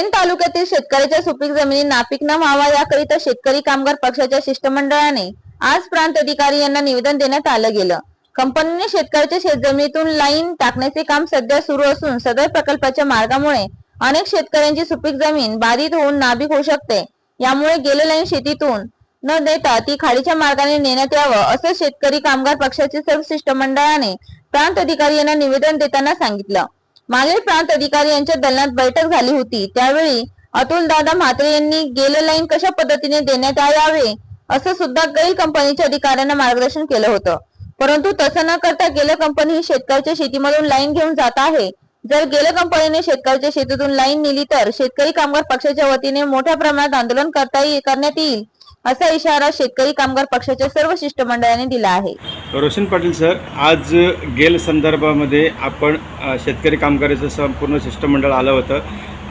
पेण तालुक्यातील शेतकऱ्याच्या सुपीक जमिनी नापीक न व्हावा याकरिता शेतकरी कामगार पक्षाच्या शिष्टमंडळाने आज प्रांत अधिकारी यांना निवेदन देण्यात आलं गेलं. कंपनीने शेतकऱ्याच्या शेतजमिनीतून लाईन टाकण्याचे काम सध्या सुरू असून सदर प्रकल्पाच्या मार्गामुळे अनेक शेतकऱ्यांची सुपीक जमीन बाधित होऊन नाभिक होऊ शकते. यामुळे गेले लाईन शेतीतून न देता ती खाडीच्या मार्गाने नेण्यात यावं असं शेतकरी कामगार पक्षाचे सर्व शिष्टमंडळाने प्रांत अधिकारी यांना निवेदन देताना सांगितलं. मागील प्रांत अधिकारी यांच्या दलनात बैठक झाली होती. त्यावेळी अतुल दादा म्हात्रे यांनी गेले लाईन कशा पद्धतीने देण्यात यावे असं सुद्धा गैल कंपनीच्या अधिकाऱ्यांना मार्गदर्शन केलं होतं. परंतु तसं न करता गेल्या कंपनी ही शेतकऱ्याच्या शेतीमधून लाईन घेऊन जात आहे. जर गेल्या कंपनीने शेतकऱ्याच्या शेतीतून लाईन नेली तर शेतकरी कामगार पक्षाच्या वतीने मोठ्या प्रमाणात आंदोलन करता येईल करण्यात येईल असा इशारा शेतकरी कामगार पक्षाच्या सर्व शिष्टमंडळाने दिला आहे. रोशन पाटील सर आज गेल संदर्भामध्ये आपण शेतकरी कामगाराचं संपूर्ण शिष्टमंडळ आलं होतं.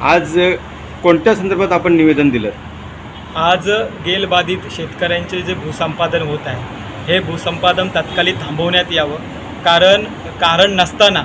आज कोणत्या संदर्भात आपण निवेदन दिलं? आज गेल बाधित शेतकऱ्यांचे जे भूसंपादन होत आहे हे भूसंपादन तात्कालिक थांबवण्यात यावं. कारण कारण नसताना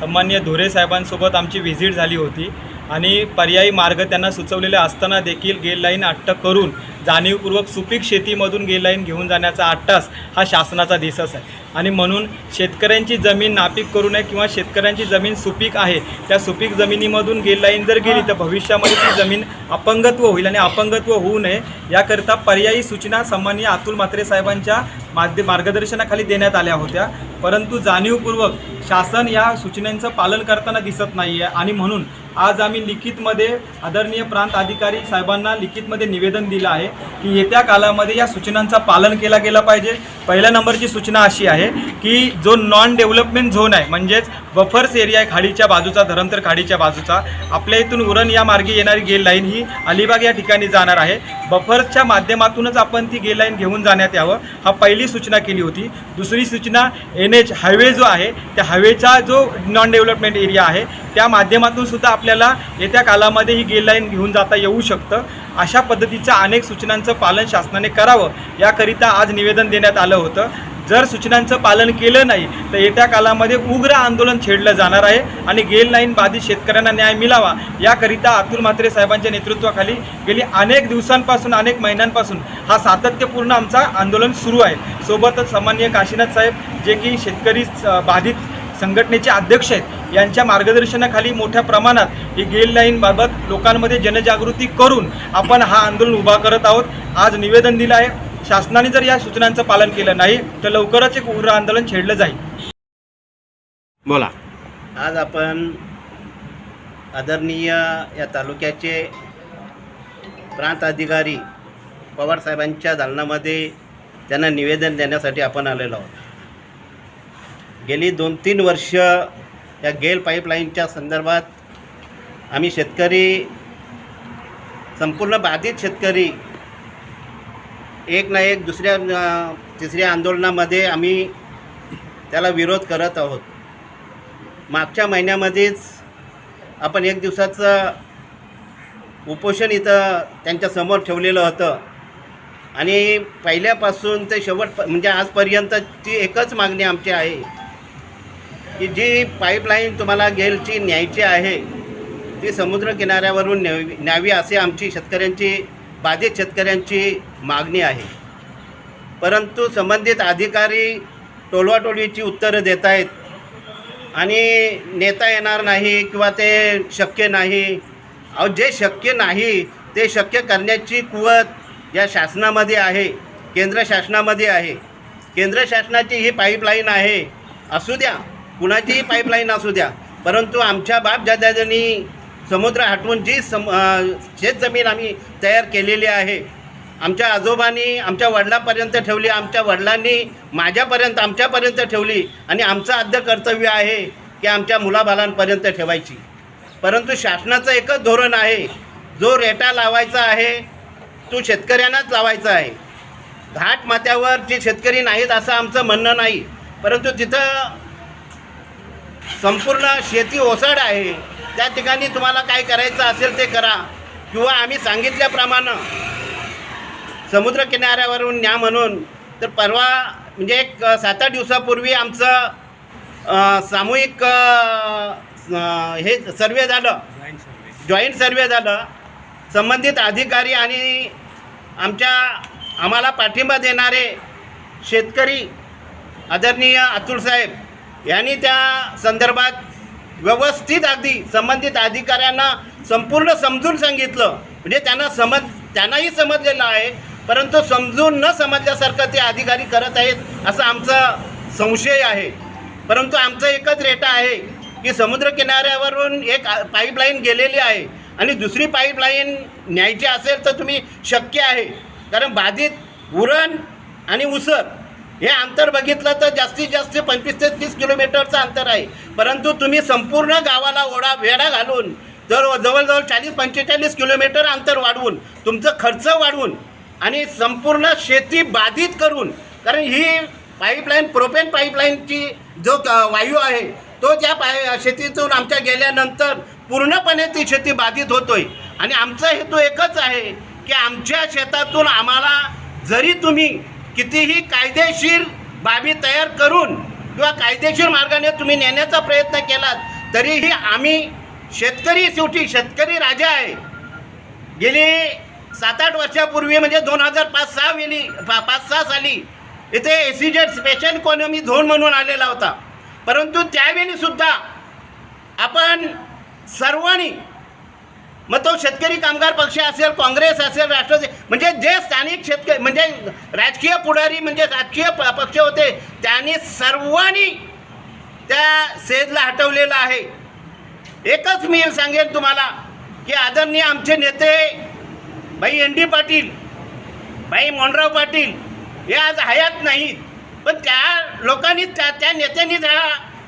सन्मान्य धुरे साहेबांसोबत आमची व्हिजिट झाली होती. आणि पर्यायी मार्ग त्यांना सुचवलेले असताना देखील गेल लाईन अटक करून जाणीवपूर्वक सुपीक शेतीमधून गेलाईन घेऊन जाण्याचा आट्टास हा शासनाचा दिसस आहे. आणि म्हणून शेतकऱ्यांची जमीन नापीक करू नये किंवा शेतकऱ्यांची जमीन सुपीक आहे त्या सुपीक जमिनीमधून गेलाईन जर गेली तर भविष्यामध्ये ती जमीन अपंगत्व होईल आणि अपंगत्व होऊ नये याकरिता पर्यायी सूचना सन्माननीय अतुल म्हात्रे साहेबांच्या माध्य मार्गदर्शनाखाली देण्यात आल्या होत्या. परंतु जाणीवपूर्वक शासन या सूचनांचं पालन करताना दिसत नाही आहे आणि म्हणून आज आम्ही लिखितमध्ये आदरणीय प्रांत अधिकारी साहेबांना लिखितमध्ये निवेदन दिलं आहे. की येत्या कालामध्ये या सूचनांचा पालन केला गेला पाहिजे. पहिल्या नंबरची सूचना अशी आहे की जो नॉन डेव्हलपमेंट झोन आहे म्हणजेच बफर्स एरिया आहे खाडीच्या बाजूचा धरमतर खाडीच्या बाजूचा आपल्या इथून उरण या मार्गे येणारी गेल लाईन ही अलिबाग या ठिकाणी जाणार आहे. बफर्सच्या माध्यमातूनच आपण ती गेल लाईन घेऊन जाण्यात यावं हा पहिली सूचना केली होती. दुसरी सूचना एन एच हायवे जो आहे त्या हायवेचा जो नॉन डेव्हलपमेंट एरिया आहे त्या माध्यमातून सुद्धा आपल्याला येत्या कालामध्ये ही गेल लाईन घेऊन जाता येऊ शकतं. अशा पद्धतीच्या अनेक सूचनांचं पालन शासनाने करावं याकरिता आज निवेदन देण्यात आलं होतं. जर सूचनांचं पालन केलं नाही तर येत्या कालामध्ये उग्र आंदोलन छेडलं जाणार आहे आणि गेल लाईन बाधित शेतकऱ्यांना न्याय मिळावा. याकरिता अतुल म्हात्रे साहेबांच्या नेतृत्वाखाली गेली अनेक दिवसांपासून अनेक महिन्यांपासून हा सातत्यपूर्ण आमचा आंदोलन सुरू आहे. सोबतच सामान्य काशीनाथ साहेब जे की शेतकरी बाधित संघटनेचे अध्यक्ष आहेत. यांच्या मार्गदर्शनाखाली मोठ्या प्रमाणात ही गेल लाईनबाबत लोकांमध्ये जनजागृती करून आपण हा आंदोलन उभा करत आहोत. आज निवेदन दिलं आहे. शासनाने जर या सूचनांचं पालन केलं नाही तर लवकरच एक उग्र आंदोलन छेडलं जाईल. बोला. आज आपण आदरणीय या तालुक्याचे प्रांत अधिकारी पवारसाहेबांच्या दालनामध्ये त्यांना निवेदन देण्यासाठी आपण आलेलो आहोत. गेली दोन तीन वर्ष या गेल पाईपलाईनच्या संदर्भात आम्ही शेतकरी संपूर्ण बाधित शेतकरी एक ना एक दुसऱ्या तिसऱ्या आंदोलनामध्ये आम्ही त्याला विरोध करत आहोत. मागच्या महिन्यामध्येच आपण एक दिवसाचं उपोषण इथं त्यांच्यासमोर ठेवलेलं होतं. आणि पहिल्यापासून ते शेवट म्हणजे आजपर्यंतची एकच मागणी आमची आहे. की जी पाईपलाईन तुम्हाला गेलची न्यायची आहे ती समुद्र किनाऱ्यावरून न्यावी न्यावी असे आमची शेतकऱ्यांची बाधित शेतकऱ्यांची मागणी आहे. परंतु संबंधित अधिकारी टोलवाटोलवीची उत्तरं देत आहेत आणि नेता येणार नाही किंवा ते शक्य नाही अहो जे शक्य नाही ते शक्य करण्याची कुवत या शासनामध्ये आहे केंद्र शासनामध्ये आहे. केंद्र शासनाची ही पाईपलाईन आहे असू द्या. कुणाचीही पाईपलाईन असू द्या. परंतु आमच्या बापदादांनी समुद्र हटवून जी सम शेतजमीन आम्ही तयार केलेली आहे आमच्या आजोबांनी आमच्या वडिलापर्यंत ठेवली आमच्या वडिलांनी माझ्यापर्यंत आमच्यापर्यंत ठेवली आणि आमचं आद्य कर्तव्य आहे की आमच्या मुलाबालांपर्यंत ठेवायची. परंतु शासनाचं एकच धोरण आहे जो रेटा लावायचा आहे तो शेतकऱ्यांनाच लावायचा आहे. घाट माथ्यावर जे शेतकरी नाहीत असं आमचं म्हणणं नाही परंतु तिथं संपूर्ण शेती ओसड आहे. त्या ठिकाणी तुम्हाला काय करायचं असेल ते करा. किंवा आम्ही सांगितल्याप्रमाणे समुद्र किनाऱ्यावरून न्या म्हणून. तर परवा म्हणजे एक सात आठ दिवसापूर्वी आमचं सामूहिक हे सर्वे झालं. जॉईंट सर्वे झालं. संबंधित अधिकारी आणि आमच्या आम्हाला पाठिंबा देणारे शेतकरी आदरणीय अतुल साहेब यांनी त्या संदर्भात व्यवस्थित अगदी संबंधित अधिकाऱ्यांना संपूर्ण समजून सांगितलं. म्हणजे त्यांना समज त्यांनाही समजलेलं आहे परंतु समजून न समजल्यासारखं ते अधिकारी करत आहेत असं आमचा संशय आहे. परंतु आमचं एकच रेटा आहे की समुद्रकिनाऱ्यावरून एक पाईपलाईन गेलेली आहे आणि दुसरी पाईपलाईन न्यायची असेल तर तुम्ही शक्य आहे. कारण बाधित उरण आणि उसर हे अंतर बघितलं तर जास्तीत जास्त पंचवीस ते तीस किलोमीटरचं अंतर आहे. परंतु तुम्ही संपूर्ण गावाला ओढा वेढा घालून जर जवळजवळ चाळीस पंचेचाळीस किलोमीटर अंतर वाढवून तुमचं खर्च वाढवून आणि संपूर्ण शेती बाधित करून कारण ही पाईपलाईन प्रोपेन पाईपलाईनची जो वायू आहे तो त्या पाय शेतीतून आमच्या गेल्यानंतर पूर्णपणे ती शेती बाधित होतोय. आणि आमचा हेतू एकच आहे की आमच्या शेतातून आम्हाला जरी तुम्ही कितीही कायदेशीर बाबी तयार करून किंवा कायदेशीर मार्गाने तुम्ही नेण्याचा प्रयत्न केलात तरीही आम्ही शेतकरी शेवटी शेतकरी राजा आहे. गेली सात आठ वर्षापूर्वी म्हणजे दोन हजार पाच सहा वेळी पा पाच सहा साली इथे A C special economy zone म्हणून आलेला होता. परंतु त्यावेळीसुद्धा आपण सर्वांनी मग तो शेतकरी कामगार पक्ष असेल काँग्रेस असेल राष्ट्रवादी म्हणजे जे स्थानिक शेतकरी म्हणजे राजकीय पुढारी म्हणजे राजकीय प- पक्ष होते त्यांनी सर्वांनी त्या सेजला हटवलेलं आहे. एकच मी सांगेन तुम्हाला की आदरणीय आमचे नेते भाई एन डी पाटील भाई मोनराव पाटील हे आज हयात नाहीत. पण त्या लोकांनी त्या त्या नेत्यांनी त्या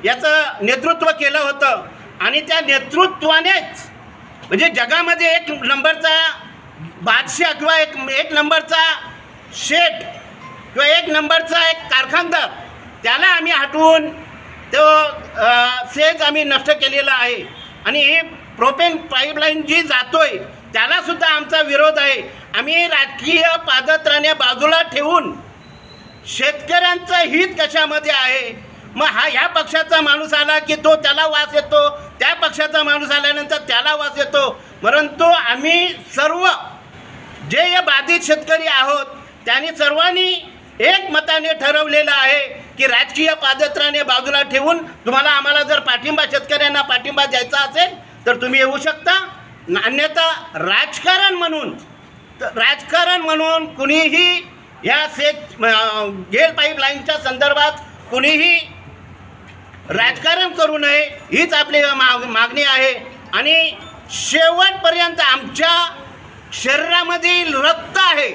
याचं नेतृत्व केलं होतं. आणि त्या नेतृत्वानेच म्हणजे जगामध्ये एक नंबरचा बादशाह किंवा एक एक नंबरचा शेठ किंवा एक नंबरचा एक कारखानदार त्याला आम्ही हटवून तो सेज आम्ही नष्ट केलेला आहे. आणि ही प्रोपेन पाईपलाईन जी जातोय आहे त्यालासुद्धा आमचा विरोध आहे. आम्ही राजकीय पादत्राने बाजूला ठेवून शेतकऱ्यांचं हित कशामध्ये आहे? मग हा ह्या पक्षाचा माणूस आला की तो त्याला वास येतो त्या पक्षाचा माणूस आल्यानंतर त्याला वास येतो. परंतु आम्ही सर्व जे या बाधित शेतकरी आहोत त्यांनी सर्वांनी एक मताने ठरवलेलं आहे की राजकीय पादत्राने बाजूला ठेवून तुम्हाला आम्हाला जर पाठिंबा शेतकऱ्यांना पाठिंबा द्यायचा असेल तर तुम्ही येऊ शकता. अन्यथा राजकारण म्हणून तर राजकारण म्हणून कुणीही या सेच गेल पाईपलाईनच्या संदर्भात कुणीही राजकारण करू नये हीच आपली माग मागणी आहे. आणि शेवटपर्यंत आमच्या शरीरामध्ये रक्त आहे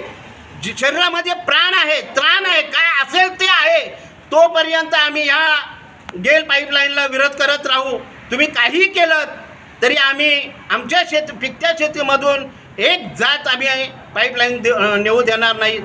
जी- शरीरामध्ये प्राण आहे त्राण आहे काय असेल ते आहे तोपर्यंत आम्ही ह्या गेल पाईपलाईनला विरोध करत राहू. तुम्ही काही केलं तरी आम्ही आमच्या शेत पिकत्या शेतीमधून एक जात आम्ही पाईपलाईन दे नेऊ देणार नाही.